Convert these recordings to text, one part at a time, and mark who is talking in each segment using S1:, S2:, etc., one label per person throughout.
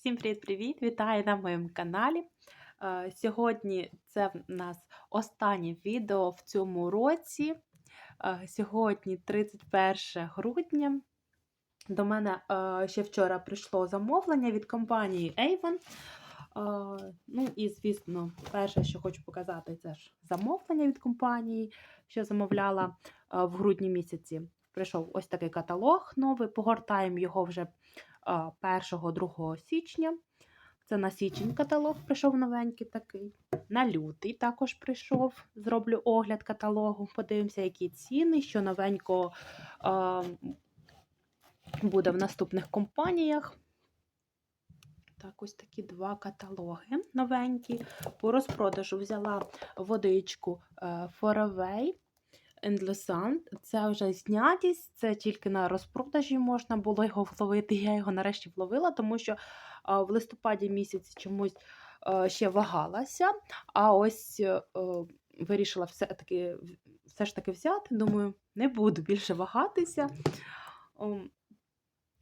S1: Всім привіт-привіт! Вітаю на моєму каналі. Е, Сьогодні це в нас останнє відео в цьому році. Е, Сьогодні 31 грудня. До мене е, ще вчора прийшло замовлення від компанії Avon. Ну і, звісно, перше, що хочу показати, це ж замовлення від компанії, що замовляла в грудні місяці. Прийшов ось такий каталог новий. Погортаємо його вже 1-2 січня. Це на січень каталог прийшов новенький такий. На лютий також прийшов. Зроблю огляд каталогу. Подивимося, які ціни, що новенького буде в наступних компаніях. Так, ось такі два каталоги новенькі. По розпродажу взяла водичку е, Foraway Endless Це вже знятість, це тільки на розпродажі можна було його вловити. Я його нарешті вловила, тому що в листопаді місяці чомусь ще вагалася. А ось а, вирішила все-таки все ж таки взяти. Думаю, не буду більше вагатися.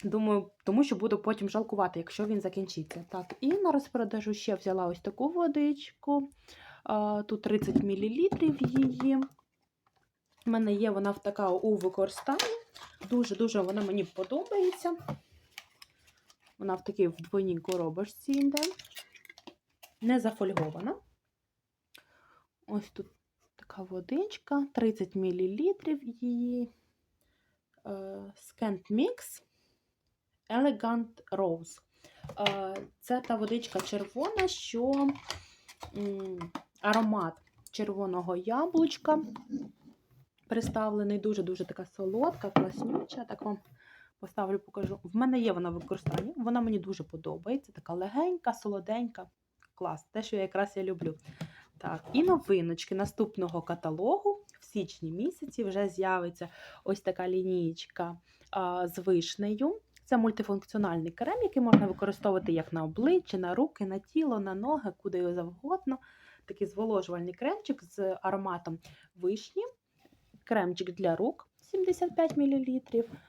S1: Думаю, тому що буду потім жалкувати, якщо він закінчиться. Так, і на розпродажу ще взяла ось таку водичку. Тут 30 мл її. У мене є вона така у використанні. Дуже-дуже вона мені подобається. Вона в такій вдвойній коробочці йде. Не зафольгована. Ось тут така водичка, 30 мл її. Scant Mix Elegant Rose. Е, це та водичка червона, що аромат червоного яблучка представлений, дуже-дуже така солодка, класнюча. Так вам поставлю, покажу. В мене є вона в використанні, вона мені дуже подобається. Така легенька, солоденька. Клас, те, що я якраз я люблю. Так, і новиночки наступного каталогу в січні місяці вже з'явиться ось така лінієчка а, з вишнею. Це мультифункціональний крем, який можна використовувати як на обличчя, на руки, на тіло, на ноги, куди завгодно. Такий зволожувальний кремчик з ароматом вишні кремчик для рук 75 мл.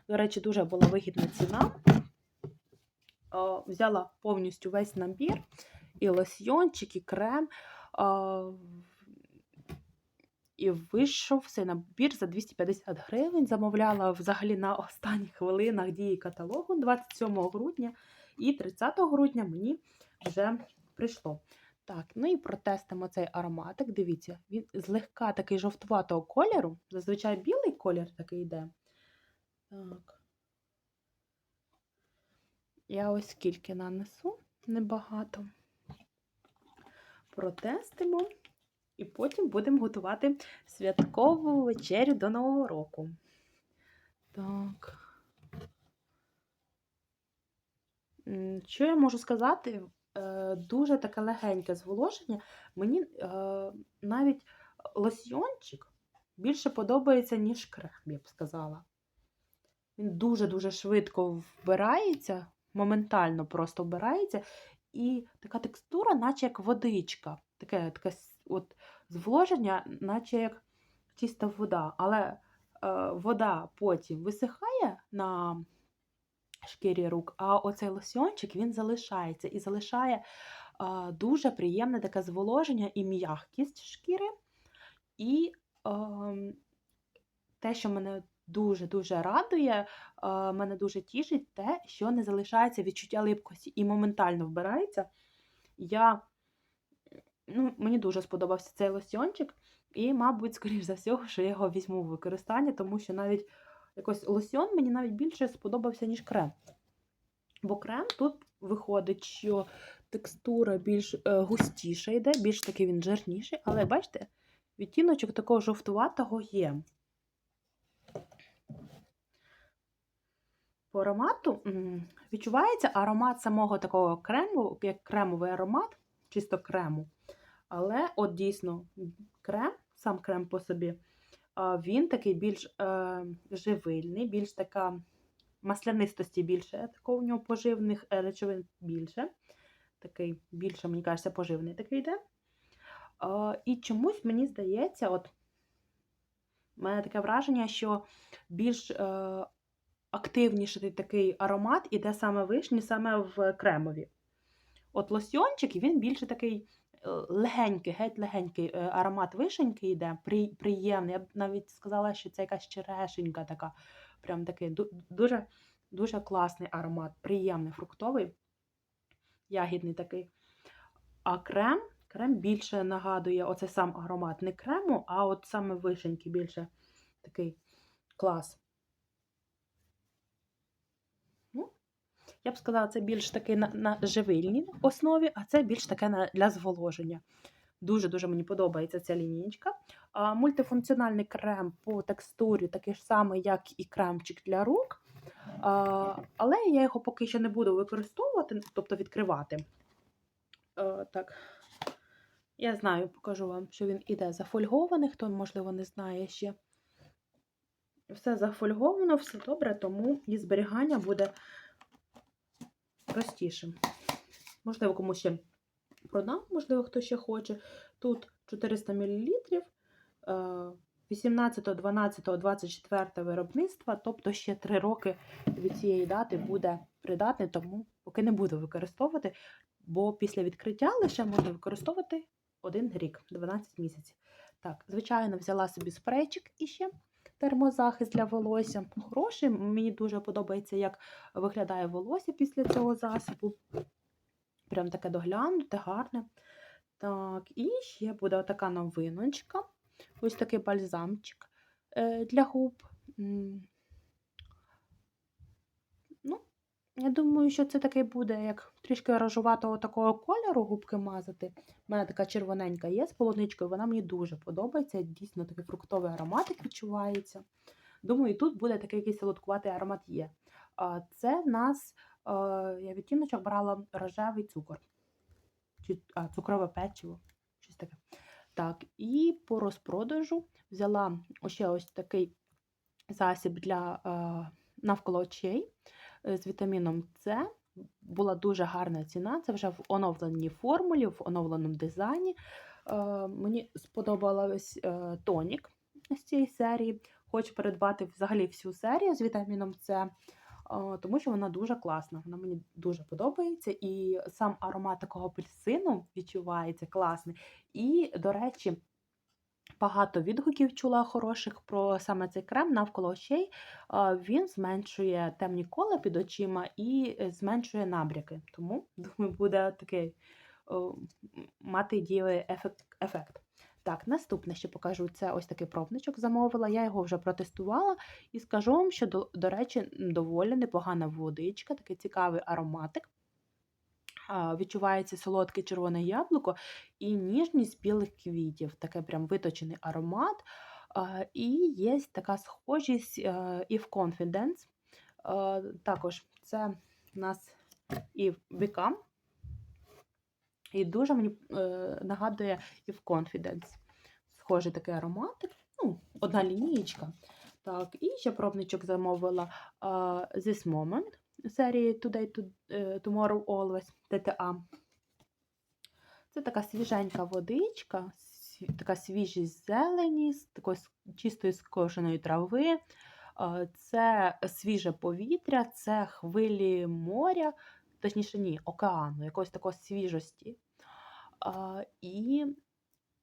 S1: До речі, дуже була вигідна ціна. Взяла повністю весь набір, і лосьйончик, і крем. І вийшов цей набір за 250 гривень. Замовляла взагалі на останніх хвилинах дії каталогу 27 грудня і 30 грудня мені вже прийшло. Так, ну і протестимо цей ароматик. Дивіться, він злегка такий жовтуватого кольору. Зазвичай білий колір такий йде. Так. Я ось скільки нанесу, небагато. Протестимо. І потім будемо готувати святкову вечерю до Нового року. Так. Що я можу сказати? Е, дуже таке легеньке зволоження. Мені е, навіть лосьйончик більше подобається, ніж крем, я б сказала. Він дуже-дуже швидко вбирається, моментально просто вбирається. І така текстура, наче як водичка. Таке таке от зволоження, наче як чиста вода. Але е, вода потім висихає на шкірі рук, а оцей лосьончик він залишається і залишає дуже приємне таке зволоження і м'якість шкіри. І а, те, що мене дуже-дуже радує, а, мене дуже тішить, те, що не залишається відчуття липкості і моментально вбирається. Я, ну, Мені дуже сподобався цей лосьончик, і, мабуть, скоріш за всього, що я його візьму в використання, тому що навіть якось лосьон мені навіть більше сподобався, ніж крем. Бо крем тут виходить, що текстура більш е, густіша йде, більш такий він жирніший, але бачите, відтіночок такого жовтуватого є. По аромату відчувається аромат самого такого крему, як кремовий аромат, чисто крему. Але от дійсно крем, сам крем по собі, він такий більш е, живильний, більш така маслянистості більше, такого у нього поживних е, речовин більше. Такий більше, мені кажеться, поживний такий йде. І чомусь мені здається, от у мене таке враження, що більш е, активніший такий аромат іде саме вишні, саме в кремові. От лосьйончик, і він більше такий легенький, геть легенький е, аромат вишеньки йде, приємний. Я б навіть сказала, що це якась черешенька така. Прям такий дуже, дуже класний аромат, приємний, фруктовий, ягідний такий. А крем, крем більше нагадує оцей сам аромат. Не крему, а от саме вишеньки більше такий клас. Ну, я б сказала, це більш таки на, на живильній основі, а це більш таке на, для зволоження. Дуже-дуже мені подобається ця лінійка. А, мультифункціональний крем по текстурі такий ж самий, як і кремчик для рук. А, але я його поки що не буду використовувати, тобто відкривати. А, так. Я знаю, покажу вам, що він іде зафольгований, хто, можливо, не знає ще. Все зафольговано, все добре, тому і зберігання буде простішим. Можливо, комусь ще продам, можливо, хто ще хоче. Тут 400 мл 18, 12, 24 виробництва, тобто ще 3 роки від цієї дати буде придатний, тому поки не буду використовувати, бо після відкриття лише можна використовувати один рік, 12 місяців. Так, звичайно, взяла собі спрейчик і ще термозахист для волосся. Хороший, мені дуже подобається, як виглядає волосся після цього засобу. Прям таке доглянуте, гарне. Так, і ще буде така новиночка. Ось такий бальзамчик е, для губ. М. Ну, я думаю, що це такий буде, як трішки рожуватого такого кольору губки мазати. У мене така червоненька є з полуничкою, вона мені дуже подобається. Дійсно, такий фруктовий ароматик відчувається. Думаю, і тут буде такий якийсь солодкуватий аромат є. Це в нас я відтіночок брала рожевий цукор. Чи а, цукрове печиво, щось таке. Так, і по розпродажу взяла ще ось такий засіб для навколо очей з вітаміном С. Була дуже гарна ціна. Це вже в оновленій формулі, в оновленому дизайні. Е, мені сподобалось е, тонік з цієї серії. Хочу придбати взагалі всю серію з вітаміном С, е, тому що вона дуже класна. Вона мені дуже подобається. І сам аромат такого апельсину відчувається класний. І, до речі, багато відгуків чула хороших про саме цей крем навколо очей. Він зменшує темні кола під очима і е, зменшує набряки. Тому, думаю, буде такий мати дієвий ефект. ефект. Так, наступне ще покажу. Це ось такий пробничок замовила. Я його вже протестувала і скажу вам, що, до, до речі, доволі непогана водичка, такий цікавий ароматик. Відчувається солодке червоне яблуко і ніжність білих квітів. Таке прям виточений аромат. І є така схожість е, If Confidence. Е, Також це у нас і Become. І дуже мені е, нагадує If Confidence. Схожий такий ароматик. Ну, одна лінієчка. Так, і ще пробничок замовила This Moment серії Today, е, Tomorrow Always TTA. Це така свіженька водичка, така свіжість зелені, з такої чистої скошеної трави. Це свіже повітря, це хвилі моря, точніше, ні, океану, якоїсь такої свіжості. І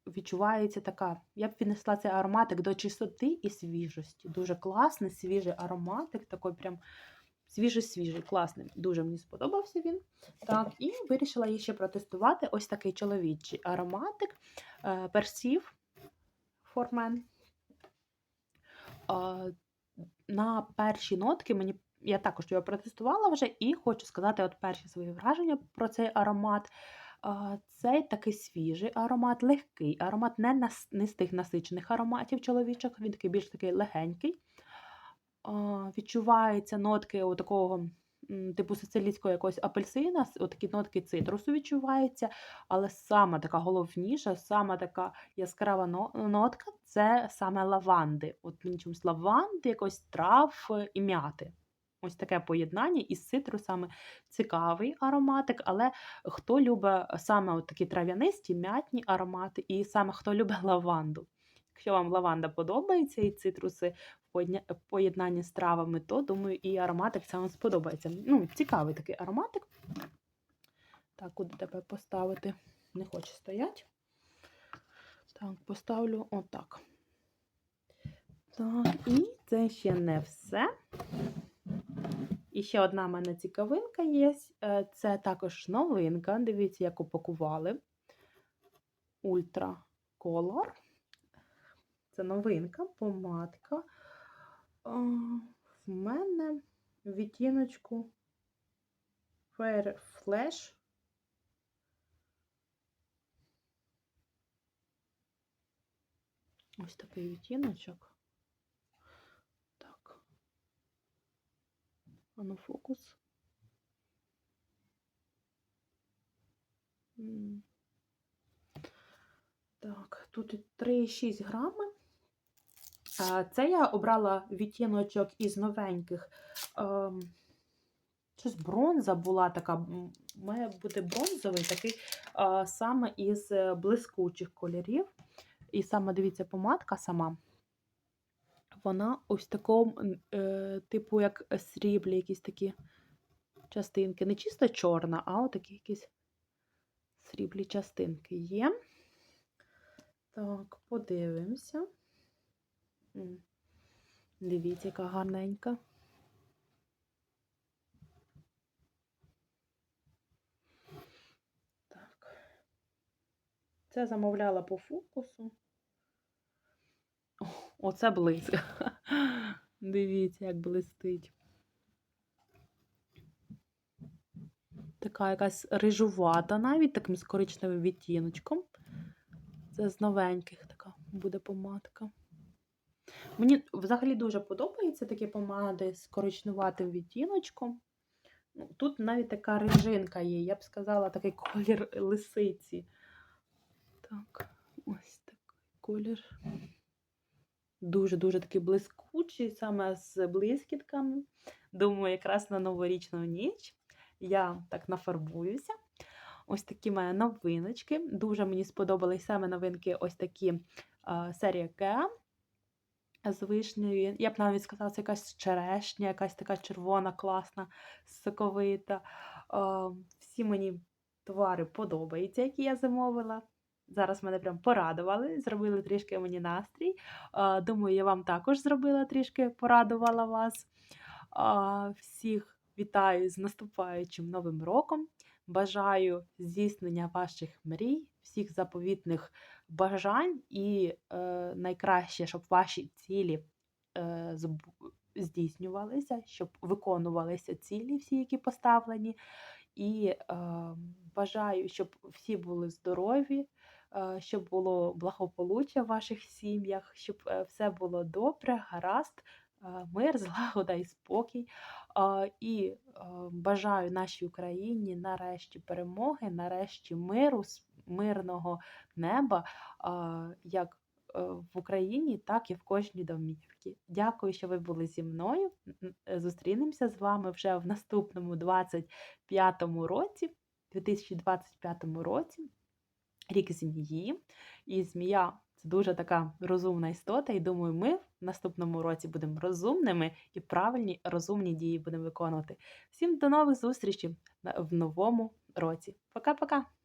S1: відчувається така, я б віднесла цей ароматик до чистоти і свіжості. Дуже класний, свіжий ароматик, такий прям свіжий-свіжий, класний. Дуже мені сподобався він. Так, і вирішила її ще протестувати ось такий чоловічий ароматик е, персів Formen. Е, На перші нотки мені. Я також його протестувала вже і хочу сказати от перші свої враження про цей аромат. А, Цей такий свіжий аромат, легкий аромат, не, нас, не з тих насичених ароматів чоловічих, він такий більш такий легенький. Відчуваються нотки такого типу сицилійського якогось апельсина, отакі нотки цитрусу відчуваються, але саме така головніша, саме така яскрава нотка це саме лаванди. От мені чомусь лаванди, якось трав е, і м'яти. Ось таке поєднання із цитрусами цікавий ароматик, але хто любить саме от такі трав'янисті, м'ятні аромати, і саме хто любить лаванду. Якщо вам лаванда подобається і цитруси поєднанні з травами, то думаю, і ароматик це вам сподобається. Ну, цікавий такий ароматик. Так, куди тебе поставити? Не хоче стояти. Так, поставлю отак. Так, і це ще не все. І ще одна в мене цікавинка є. Е, Це також новинка. Дивіться, як упакували. Ультра Color. Це новинка, помадка. А, В мене відтіночку Fair Flash. Ось такий відтіночок. Так. Ану фокус. М. Так, тут 3,6 грами. А, Це я обрала відтіночок із новеньких. Ем, Щось бронза була така, має бути бронзовий, такий саме із е, блискучих кольорів. І саме дивіться, помадка сама. Вона ось такому, е, типу, як сріблі, якісь такі частинки. Не чисто чорна, а отакі якісь сріблі частинки є. Так, подивимося. Дивіться, яка гарненька. Так. Це замовляла по фокусу. Оце блиск. Дивіться, як блистить. Така якась рижувата, навіть таким з коричневим відтіночком. Це з новеньких така буде помадка. Мені взагалі дуже подобаються такі помади з коричнуватим відтіночком. Ну, Тут навіть така рижинка є, я б сказала, такий колір лисиці. Так, ось такий колір. Дуже-дуже такий блискучий, саме з блискітками. Думаю, якраз на новорічну ніч я так нафарбуюся. Ось такі мої новиночки. Дуже мені сподобались саме новинки ось такі а, серія К з вишнею. Я б навіть сказала, це якась черешня, якась така червона, класна, соковита. А, всі мені товари подобаються, які я замовила. Зараз мене прям порадували, зробили трішки мені настрій. А, думаю, я вам також зробила трішки, порадувала вас. А, всіх вітаю з наступаючим новим роком. Бажаю здійснення ваших мрій, всіх заповітних бажань і е, найкраще, щоб ваші цілі е, здійснювалися, щоб виконувалися цілі, всі, які поставлені. І е, бажаю, щоб всі були здорові, е, щоб було благополуччя в ваших сім'ях, щоб е, все було добре, гаразд, мир, злагода і спокій. І бажаю нашій Україні нарешті перемоги, нарешті миру, мирного неба, як е, в Україні, так і в кожній домівці. Дякую, що ви були зі мною. Зустрінемося з вами вже в наступному 25-му році, 2025 році, рік змії. І змія це дуже така розумна істота. І думаю, ми наступному році будемо розумними і правильні розумні дії будемо виконувати. Всім до нових зустрічей в новому році. Пока-пока!